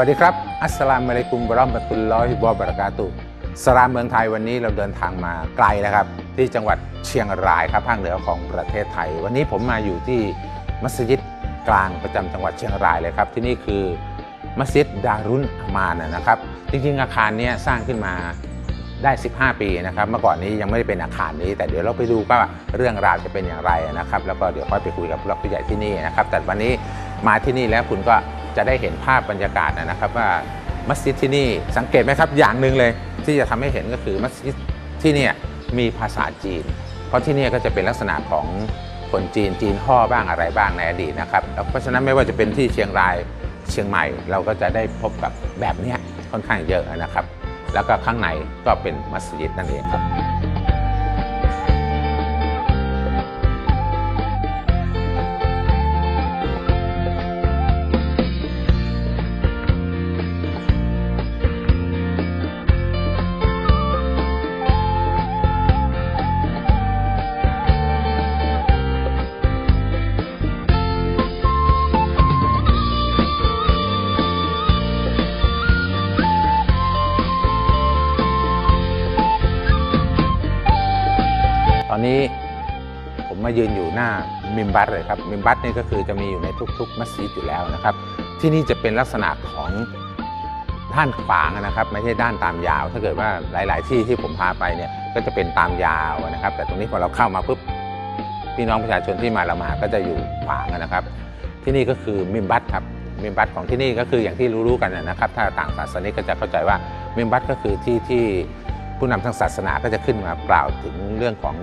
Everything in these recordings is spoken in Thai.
วัสดีครับ อัสสลามุอะลัยกุมบราะห์มะตุลลอฮิวะบะราะกาตุสลามเมืองไทยวันนี้เราเดินทางมาไกลแล้วครับ ที่จังหวัดเชียงรายครับภาคเหนือของประเทศไทย วันนี้ผมมาอยู่ที่มัสยิดกลางประจำจังหวัดเชียงรายเลยครับ ที่นี่คือมัสยิดดารุนอามานนะครับ จริงๆอาคารนี้สร้างขึ้นมาได้ 15 ปีนะครับ เมื่อก่อนนี้ยังไม่ได้เป็นอาคารนี้ แต่เดี๋ยวเราไปดูว่าเรื่องราวจะเป็นอย่างไรนะครับ แล้วก็เดี๋ยวค่อยไปคุยกับผู้หลักผู้ใหญ่ที่นี่นะครับ แต่วันนี้มาที่นี่แล้วคุณก็ จะได้เห็นภาพบรรยากาศนะครับว่ามัสยิดที่นี่สังเกตไหมครับอย่างหนึ่งเลย ที่จะทำให้เห็นก็คือมัสยิดที่นี่มีภาษาจีน เพราะที่นี่ก็จะเป็นลักษณะของคนจีนจีนห่อบ้างอะไรบ้างในอดีตนะครับแล้วเพราะฉะนั้นไม่ว่าจะเป็นที่เชียงรายเชียงใหม่ เราก็จะได้พบกับแบบนี้ค่อนข้างเยอะนะครับ แล้วก็ข้างในก็เป็นมัสยิดนั่นเองครับ มายืนอยู่หน้ามิมบัตเลยครับมิมบัตนี่ก็คือจะมีอยู่ในทุก ๆ มัสยิดอยู่แล้วนะครับ ที่นี่จะเป็นลักษณะของด้านขวางนะครับ ไม่ใช่ด้านตามยาว ถ้าเกิดว่าหลาย ๆ ที่ที่ผมพาไปเนี่ยก็จะเป็นตามยาวนะครับ แต่ตรงนี้พอเราเข้ามาปุ๊บพี่น้องประชาชนที่มาละหมาดก็จะอยู่ขวางนะครับ ที่นี่ก็คือมิมบัตครับมิมบัตของที่นี่ก็คืออย่างที่รู้ๆกันนะครับ ถ้าต่างศาสนิกก็จะเข้าใจว่ามิมบัตก็คือที่ที่ผู้นำทางศาสนาก็จะขึ้นมากล่าวถึงเรื่องของ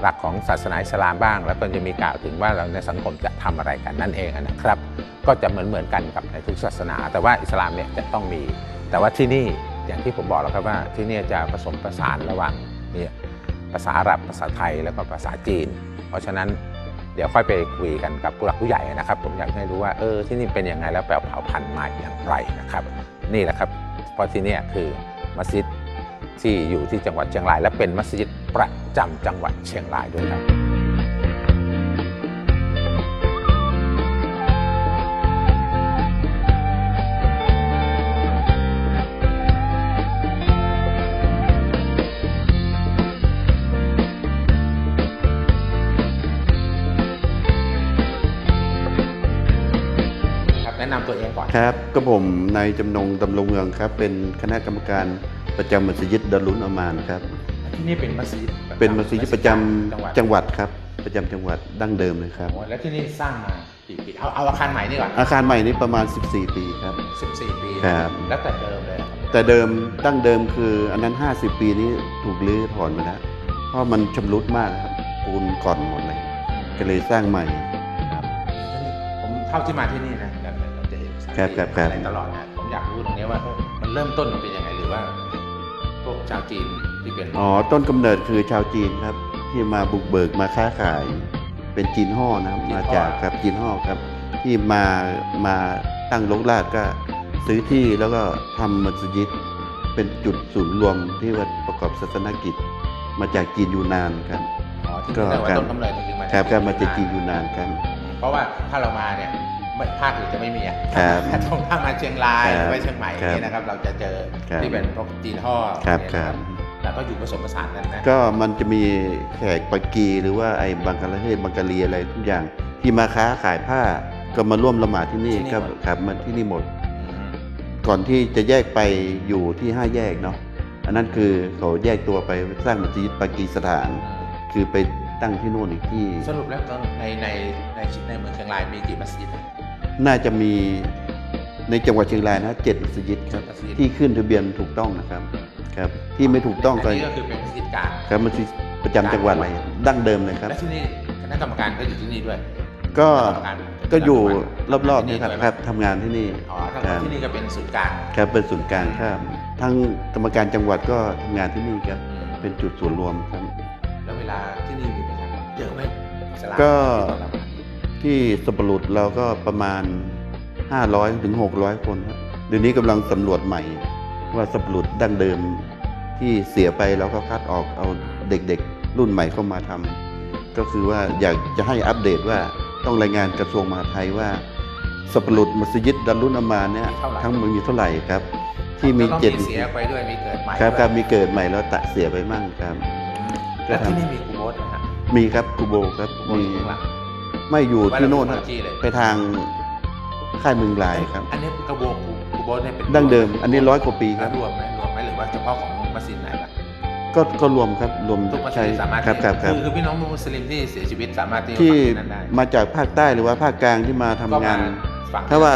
หลักของศาสนาอิสลามบ้าง แล้วก็จะมีกล่าวถึงว่าเราในสังคมจะทำอะไรกันนั่นเองนะครับ ก็จะเหมือนเหมือนๆกันกับในทุกศาสนา แต่ว่าอิสลามเนี่ยจะต้องมี แต่ว่าที่นี่อย่างที่ผมบอกแล้วครับว่าที่นี่จะผสมผสานระหว่างเนี่ยภาษาอาหรับภาษาไทยแล้วก็ภาษาจีน เพราะฉะนั้นเดี๋ยวค่อยไปคุยกันกับผู้หลักผู้ใหญ่นะครับ ผมอยากให้รู้ว่าเออที่นี่เป็นยังไงแล้วแปลเผ่าพันธุ์มาอย่างไรนะครับ นี่แหละครับเพราะที่เนี่ยคือมัสยิด ที่อยู่ที่จังหวัดเชียงราย และเป็นมัสยิดประจำจังหวัดเชียงรายด้วยครับครับแนะนำตัวเองก่อน ครับก็ผมนายจำนงดำรงเมืองครับ เป็นคณะกรรมการ ประจำมัสยิดดารุนอามานครับ ที่นี่เป็นมัสยิดเป็นมัสยิดประจำจังหวัดจังหวัดครับ ประจำจังหวัดดั้งเดิมเลยครับ โอ้แล้วที่นี่สร้างมากี่ปีเอาเอาอาคารใหม่นี่ก่อนอาคารใหม่นี้ประมาณ 14 ปีครับ 14 ปีครับ แล้วแต่เดิมเลยแต่เดิมดั้งเดิมคืออันนั้น 50 ปีนี้ถูกรื้อถอนไปแล้วเพราะมันชำรุดมากครับปูนก่อนหมดเลยก็เลยสร้างใหม่ครับ ผมเท่าที่มาที่นี่นะแบบเราจะเห็นสถานครับครับครับ อะไรตลอดนะผมอยากรู้ตรงนี้ว่าเออมันเริ่มต้นมันเป็นยังไงหรือว่าพวก ชาวจีนที่เป็นอ๋อต้นกำเนิดคือชาวจีนครับ ที่มาบุกเบิกมาค้าขาย เป็นจีนห่อนะครับมาจากครับจีนห่อครับ ที่มามาตั้งลกลากก็ซื้อที่แล้วก็ทำมัสยิดเป็นจุดศูนย์รวมที่ว่าประกอบศาสนกิจ มาจากจีนยูนานครับอ๋อที่ก็เรียกว่าครับต้นกำเนิดจริงๆมาครับครับมาจากจีจีนยูนานครับเพราะว่าถ้าเรามาเนี่ยไม่ ภาคอื่นจะไม่มีอะครับถ้าตรงถ้ามาเชียงรายครับไปเชียงใหม่ครับนี่นะครับ เราจะเจอครับที่เป็นพวกจีนห่อครับเนี่ยคนะรับ แล้วก็อยู่ผสมผสานกันนะก็มันจะมีแขกปากีหรือว่าไอ้บังกลาเทศบังกาลีอะไรทุกอย่างที่มาค้าขายผ้าก็มาร่วมละหมาดที่นี่ครับครับมาที่นี่หมด อืมก่อนที่จะแยกไปอยู่ที่ห้าแยกเนาะอันนั้นคือเขาแยกตัวไปสร้างมัสยิดปากีสถาน คือไปตั้งที่โน่นอีกที่ สรุปแล้วในในในในเมืองเชียงรายมีกี่มัสยิด น่าจะมีในจังหวัดเชียงรายนะเจ็ดมัสยิดครับมัสยิด ที่ขึ้นทะเบียนถูกต้องนะครับครับ ที่ไม่ถูกต้องก็นนี้ก็คือเป็นมัสยิดกลางครับมัสยิดประจำจังหวัดเลยดั้งเดิมเลยครับ และที่นี่คณะกรรมการก็อยู่ที่นี่ด้วย ก็คณะรรมการก็อยู่รอบๆนี้ครับด้วยไหมครับทำงานที่นี่อ๋อทั้งครับที่นี่ก็เป็นศูนย์กลางครับเป็นศูนย์กลางครับทั้งกรรมการจังหวัดก็ทำงานที่นี่ครับอืมเป็นจุดส่วนรวมครับ แล้วเวลาที่นี่มีประชากรเยอะไหมอิสลามก็ ที่เรามา ที่สับปะรดเราก็ประมาณ 500ถึง600 คนครับเดี๋ยวนี้กำลังสำรวจใหม่ ว่าสับปะรดดั้งเดิมที่เสียไปแล้วก็คัดออกเอาเด็กๆ รุ่นใหม่เข้ามาทำก็คือว่าอยากจะให้อัปเดตว่าต้องรายงานกระทรวงมหาดไทยว่าสับปะรุดมัสยิดดัลลุนอามาเนี่ยมีเท่าไหร่ทั้งหมดมีเท่าไหร่ครับ ที่มีก็ต้องเจ็ดเสียไปด้วยมีเกิดใหม่ครับด้วยครับมีเกิดใหม่แล้วตะเสียไปมั่งครับแล้วที่นี่มีกูโบสนะฮะมีครับกูโบครับกูโบสมีอยู่ข้างหลัง ไม่อยู่ที่โน่นไว้คแล้รัวบกูจี้เลยไปทางค่ายเมืองลายครับ อันนี้กระโบกกูกูโบสเนี่ยเป็นดั้งเดิม อันนี้ร้อยกว่าปีคแล้รัวบรวมไหมรวมไหมหรือว่าเฉพาะของมัสยิดไหนบ้างก็ก็รวมครับรวมทุกมัสใช่ยิดสามารถครับครับครับคือคือพี่น้องมุสลิมที่เสียชีวิตสามารถที่จะที่ฝังที่นั่นได้มาจากภาคใต้หรือว่าภาคกลางที่มาทำงานก็มฝังถ้าว่า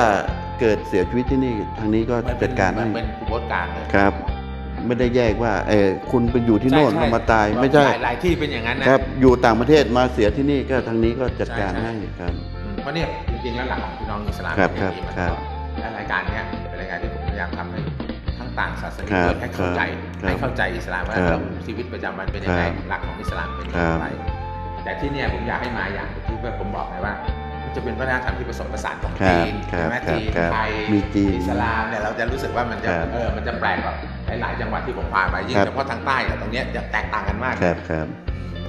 เกิดเสียชีวิตที่นี่ทางนี้ก็มันเป็จันดการมัให้นเป็นกูโบสกลางเลยครับ ไม่ได้แยกว่าเออคุณไปอยู่ที่โน่นใช่ก็ใช่มาตายไม่ใช่หลายหลายที่เป็นอย่างนั้นนะครับ อยู่ต่างประเทศมาเสียที่นี่ก็ทางนี้ก็จัดการใช่ใช่ให้ครับ อืมเพราะเนี่ยจริงๆแล้วหลักของพี่น้องอิสลามครับเป็นอย่างนี้ครับมาตลอดและรายการเนี้ยเป็นรายการที่ผมพยายามทำให้ทั้งต่างศาสนาครับด้วยให้เข้าใจครับให้เข้าใจอิสลามว่าครับเราชีวิตประจำวันเป็นยังไงครับหลักของอิสลามเป็นอครัย่างบไรแต่ที่เนี่ยผมอยากให้มาอย่างที่ผมบอกไงว่า มันจะเป็นวัฒนธรรมที่ผสมผสานของครับจีนครับใช่ไหมครับจีนครับไทยมีจีนอิสลามเนี่ยเราจะรู้สึกว่ามันจะครับ เออมันจะแปลกแบบ หลายๆ จังหวัดที่ผมพาไปยิ่งครับเฉพาะทางใต้กับตรงเนี้ยจะแตกต่างกันมากครับครับ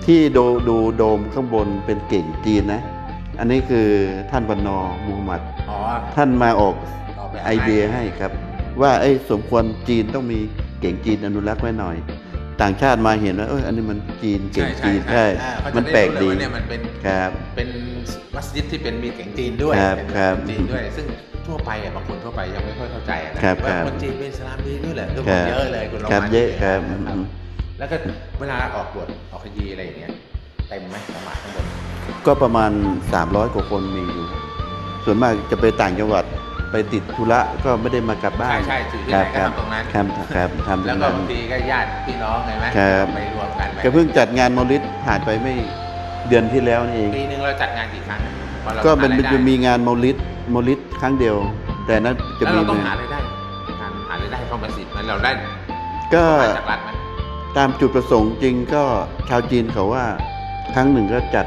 ที่ดูดูโดมข้างบนเป็นเก่งจีนนะ อันนี้คือท่านบรรนอมูฮัมหมัดอ๋อท่านมาออกออกแบบไอเดียให้ครับ ว่าไอ้ยสมควรจีนต้องมีเก่งจีนอนุรักษ์ไว้หน่อย ต่างชาติมาเห็นว่าเอออันนี้มันจีนเก่งจีนใช่อ่าเขาจะมันแปลกดีไรู้เยว่าเนี่ยมันเป็นครับเป็นมัสยิดที่เป็นมีเก่งจีนด้วยครับเป็นครับจีนด้วย ซึ่งทั่วไปอะบางคนทั่วไปยังไม่ค่อยเข้าใจอะนะ ครับว่าครับคนจีนเป็นอิสลามดีด้วยเหรอคือคผรัมบเยอะเลยคุณลองครับมาเยอะดูครับนะอืมแล้วก็เวลาออกบวชออกขยีอะไรอย่างเงี้ยเต็มไหมละหมาดทั้งหมดก็ประมาณ 300กว่าคนมีอยู่ ส่วนมากจะไปต่างจังหวัดไปติดธุระก็ไม่ได้มากลับบ้าน ใช่ใช่อยู่ที่คไหนรับก็ครับทำตรงนั้นครับครับทำตแล้รวงก็นั้นบางทีก็ญาติพี่น้องไงไหมครับไปรวมกันไปก็เพิ่งจัดงานมอลิดผ่านไปไม่เดือนที่แล้วนี่เองปีหนึงเราจัดงานกี่ครั้งพอราก็เป็นหารายได้จะมีงานมอลิดมอลิดครั้งเดียว แต่นั้นจะแล้วมีเราต้องมาหารายได้ เข้ามาสิมันเราได้ก็มาจากรัฐไหมตามจุดประสงค์จริงก็ชาวจีนเขาว่าครั้งหนึ่งก็จัด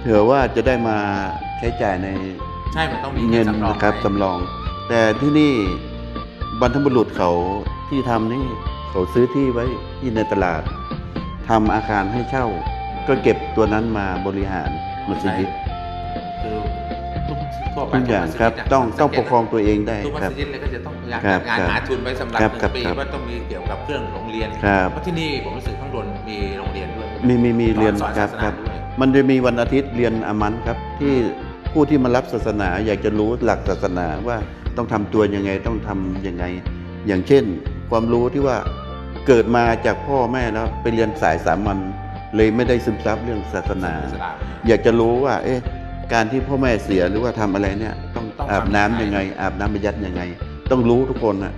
เผื่อว่าจะได้มาใช้จ่ายในใช่มันต้องมีเงินสำรองนะครับไว้สำรอง แต่ที่นี่บรรพบุรุษเขาที่ทำนี่เขาซื้อที่ไว้ที่ในตลาดทำอาคารให้เช่า ก็เก็บตัวนั้นมาบริหารมัสยิดคือ ทุกทั่วไปทุกอย่างมัสยิดครับะต้องสัต้องเกปตกครองตัวเองได้ทุกมัครัสบยิดเลยก็จะต้องอยากครับงานครับหาทุนไว้สำหรับครับหนึ่ครับงปีครับว่าต้องมีเกี่ยวกับเครื่องโรงเรียนครับเพราะที่นี่ผมรู้สึกข้างบนมีโรงเรียนด้วยมีมีมีเรียนสอนครับศาสคนารับด้วยมันจะมีวันอาทิตย์เรียนอามันครับที่ผู้ที่มารับศาสนาอยากจะรู้หลักศาสนาว่าต้องทำตัวยังไงต้องทำยังไง อย่างเช่น ความรู้ที่ว่าเกิดมาจากพ่อแม่แล้วไปเรียนสายสามัญเลยไม่ได้ซึมซับเรื่องศาสนาอิสลามอยากจะรู้ว่า เอ๊ะ การที่พ่อแม่เสียหรือว่าทำอะไรเนี่ย ต้องต้องอาบน้ำทำยังไงยังไง อาบน้ำบรรยัดยังไง ต้องรู้ทุกคนนะ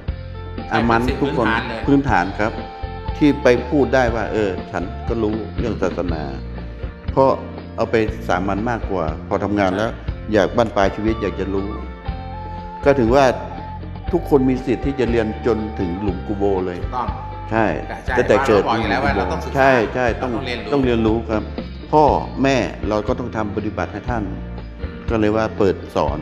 ใช่อามันเป็นสิ่งทุกคนพื้นฐานเลยพื้นฐานครับ ที่ไปพูดได้ว่า เออ ฉันก็รู้เรื่องศาสนา เพราะเอาไปสามัญมากกว่า พอทำงานแล้ว อยากบั้นปลายชีวิตอยากจะรู้ ก็ถือว่าทุกคนมีสิทธิ์ที่จะเรียนจนถึงหลุมกูโบเลยต้องใช่ใช่ตั้งแต่เกิดเราบอกอยู่แล้วว่าเราต้องศึกษาใช่ใช่ต้องเราต้องเรียนรู้ต้องเรียนรู้ครับ พ่อแม่เราก็ต้องทำปฏิบัติให้ท่าน ก็เลยว่าเปิดสอน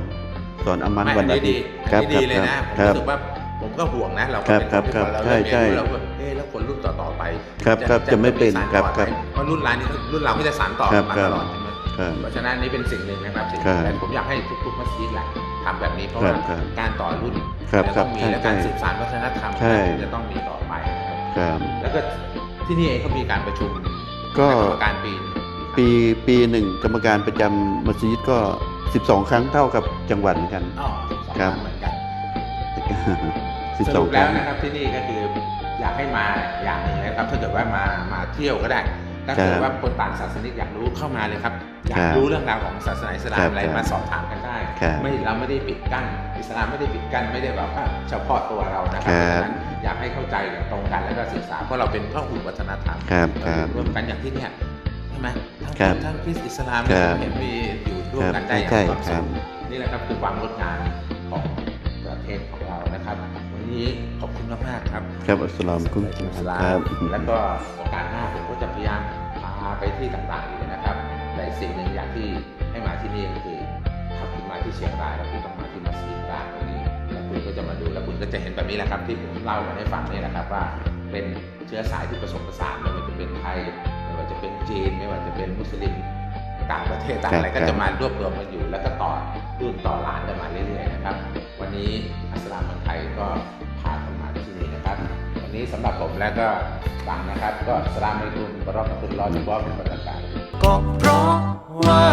สอนอามันไม่วัอันนอานี้ทิดีตย์อันนี้ดีเลยนะผมครับรู้สึกว่าผมก็ห่วงนะเราก็ครับเป็นครับนที่ครับเราใช่เริ่มเรียนรู้ใช่เราก็เอ๊ะแล้วคนรุ่นต่อๆไป ครับครับจะไม่เป็นสาครับต่อครับไหมเพราะรุ่นเรานี่รุ่นเราก็จะสานต่อครับมาครัตบลอดใช่ไหมครับเพราะฉะนั้นนี่เป็นสิ่งหนึ่งนะครับสิ่งครับแต่ผมอยากให้ทุกๆมัสยิดแหละทำแบบนี้เพราะครัว่าบครับการต่อรุ่นครับจะต้องมีครับและการใช่สืบสานวัฒนธรรมใช่จะต้องมีต่อไปนะครับครับแล้วก็ที่นี่เองก็มีการประชุมก็คณะกรรมการปีหนึ่ง ปีปีหนึ่งกรรมการประจำมัสยิดก็ 12 ครั้งเท่ากับจังหวัดเหมือนกันอ๋อสองครับเหมือนกันสิบสสอรุงปคแล้รั้วง นะครับที่นี่ก็คืออยากให้มาอย่างหนึ่งนะครับ ถ้าเกิดว่ามามาเที่ยวก็ได้ ถ้าเกิคดรับว่าคนต่างศาสนิกอยากรู้เข้ามาเลยครับ อยาคกรับรู้เรื่องราวของศาสนาอิสลาครัมบอะไรครับมาสอบถามกันได้ ครับไม่เราไม่ได้ปิดกั้นอิสลามไม่ได้ปิดกั้นไม่ได้แบบว่าเฉพาะตัวเรานะครัครับ เพราะฉะนั้นอยากให้เข้าใจอย่างตรงกันแล้วก็ศึกษาเพราะเราเป็นพหุวัฒนธรรมครับเราครับอยู่ร่วมกันอย่างที่เนี่ย ใช่ไหมทั้งครับทั้งคริสต์อิสลามครับเห็นมีอยู่ร่วมกันได้อย่างใช่มีความครัสุบขนี่แหละครับคือความงดงามของประเทศของเรานะครับ วันนี้ขอบคุณมากๆครับ ครับอัสสลามุอะลัยกุมอิสลาครัมบแล้วก็โอกาสหน้าผมก็จะพยายามพาไปที่ต่างๆอีกนะครับแต่สิ่งหนึ่งอย่างที่ให้มาที่นี่ก็คือถ้าคุณมาที่เชียงรายแล้วคุณต้องมาที่มัสยิดกลางตรงนี้แล้วคุณก็จะมาดูแล้วคุณก็จะเห็นแบบนี้แหละครับ ที่ผมเล่ามาให้ฟังนี่แหละครับว่าเป็นเชื้อสายที่ผสมผสานไม่ว่าจะเป็นไทยไม่ว่า จะเป็นจีน ไม่ว่าจะเป็นมุสลิมต่างประเทศต่างครับอะไรก็ครับจะมารวบรวมกันอยู่ แล้วก็ต่อรุ่นต่อร้านกันมาเรื่อยๆนะครับ วันนี้อัสลามเมืองไทยก็พากันมาที่นี่นะครับ วันนี้สำหรับผมและก็บังนะครับ ก็อัสลามไม่รุมบรอกตุลลอฮ์จุบอเป็นประการก็เพราะว่า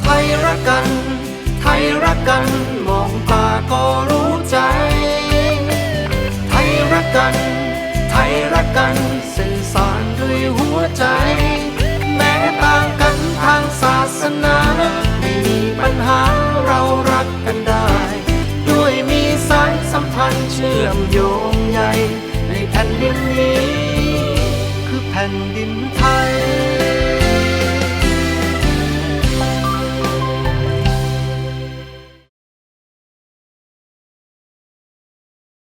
ไทยรักกัน ไทยรักกันมองตาก็รู้ใจ ไทยรักกัน ไทยรักกันสื่อสารด้วยหัวใจ นี้ คือแผ่นดินไทย